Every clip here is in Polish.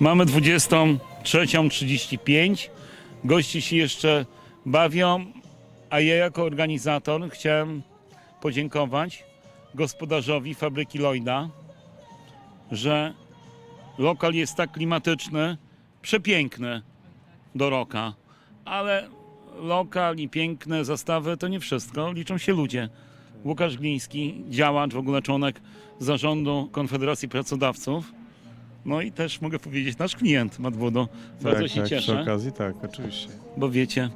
Mamy 23.35. Goście się jeszcze bawią, a ja jako organizator chciałem podziękować gospodarzowi fabryki Lloyda, że lokal jest tak klimatyczny, przepiękny do roka, ale lokal i piękne zastawy to nie wszystko, liczą się ludzie. Łukasz Gliński, działacz, w ogóle członek zarządu Konfederacji Pracodawców. No i też mogę powiedzieć nasz klient Madwodo. Bardzo się tak, Przy cieszę, okazji, tak, oczywiście. bo wiecie,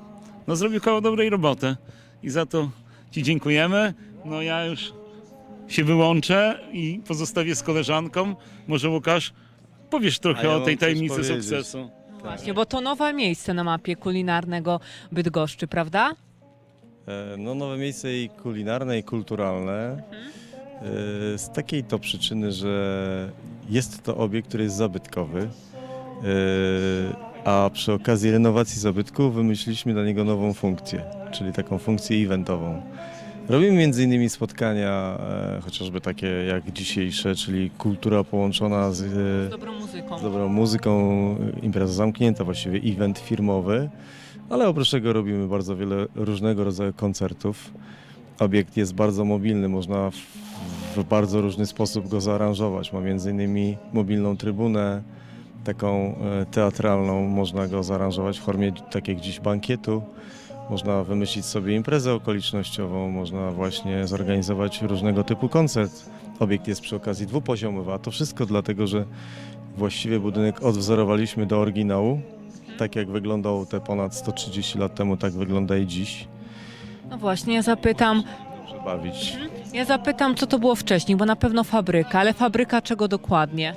no zrobił koło dobrej roboty i za to Ci dziękujemy. No ja już się wyłączę i pozostawię z koleżanką. Może Łukasz powiesz A trochę ja o mam tej coś tajemnicy powiedzieć. sukcesu. Właśnie, bo to nowe miejsce na mapie kulinarnego Bydgoszczy, prawda? E, No, nowe miejsce i kulinarne, i kulturalne. E, Z takiej to przyczyny, że jest to obiekt, który jest zabytkowy. E, A przy okazji renowacji zabytku wymyśliliśmy dla niego nową funkcję, czyli taką funkcję eventową. Robimy m.in. spotkania, e, chociażby takie jak dzisiejsze, czyli kultura połączona z, Z dobrą muzyką. z dobrą muzyką, impreza zamknięta, właściwie event firmowy, ale oprócz tego robimy bardzo wiele różnego rodzaju koncertów. Obiekt jest bardzo mobilny, można w, bardzo różny sposób go zaaranżować. Ma między innymi mobilną trybunę, taką e, teatralną, można go zaaranżować w formie tak jak dziś bankietu. Można wymyślić sobie imprezę okolicznościową, można właśnie zorganizować różnego typu koncert. Obiekt jest przy okazji dwupoziomowy, a to wszystko dlatego, że właściwie budynek odwzorowaliśmy do oryginału. Tak jak wyglądał te ponad 130 lat temu, tak wygląda i dziś. No właśnie, zapytam, bawić. ja zapytam, co to było wcześniej, bo na pewno fabryka, ale fabryka czego dokładnie?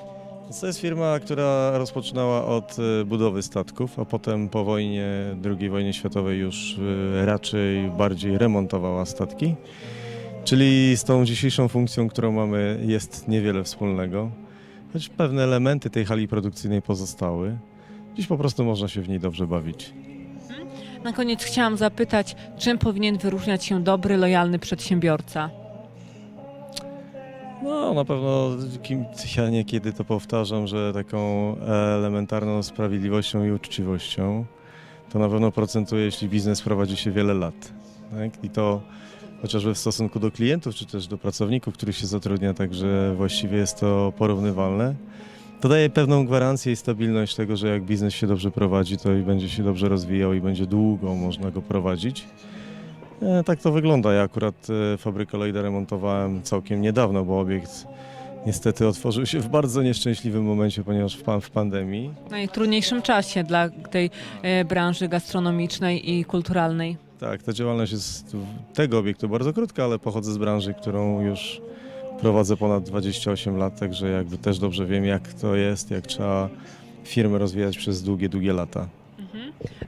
To jest firma, która rozpoczynała od e, budowy statków, a potem po wojnie, II wojnie światowej już e, raczej bardziej remontowała statki. Czyli z tą dzisiejszą funkcją, którą mamy, jest niewiele wspólnego, choć pewne elementy tej hali produkcyjnej pozostały. Dziś po prostu można się w niej dobrze bawić. Na koniec chciałam zapytać, czym powinien wyróżniać się dobry, lojalny przedsiębiorca? No, na pewno kim, ja niekiedy to powtarzam, że taką elementarną sprawiedliwością i uczciwością to na pewno procentuje, jeśli biznes prowadzi się wiele lat. Tak? I to chociażby w stosunku do klientów, czy też do pracowników, których się zatrudnia, także właściwie jest to porównywalne. To daje pewną gwarancję i stabilność tego, że jak biznes się dobrze prowadzi, to i będzie się dobrze rozwijał i będzie długo można go prowadzić. E, Tak to wygląda. Ja akurat e, fabrykę Lloyda remontowałem całkiem niedawno, bo obiekt niestety otworzył się w bardzo nieszczęśliwym momencie, ponieważ w, pan, w pandemii. W najtrudniejszym czasie dla tej e, branży gastronomicznej i kulturalnej. Tak, ta działalność jest w- tego obiektu bardzo krótka, ale pochodzę z branży, którą już prowadzę ponad 28 lat, także jakby też dobrze wiem, jak to jest, jak trzeba firmę rozwijać przez długie, długie lata.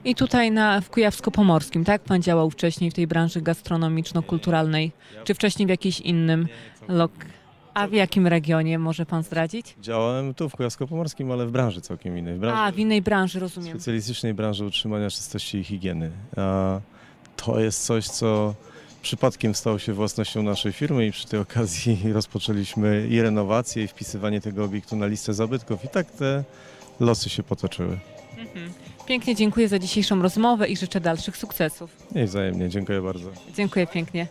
I tutaj na, w Kujawsko-Pomorskim, tak? Pan działał wcześniej w tej branży gastronomiczno-kulturalnej, czy wcześniej w jakimś innym lok... A w jakim regionie może pan zdradzić? Działałem tu w Kujawsko-Pomorskim, ale w branży całkiem innej. W branży A, w innej branży, rozumiem. specjalistycznej branży utrzymania czystości i higieny. A to jest coś, co przypadkiem stało się własnością naszej firmy i przy tej okazji rozpoczęliśmy i renowację, i wpisywanie tego obiektu na listę zabytków. I tak te losy się potoczyły. Mhm. Pięknie dziękuję za dzisiejszą rozmowę i życzę dalszych sukcesów. I wzajemnie. Dziękuję bardzo. Dziękuję pięknie.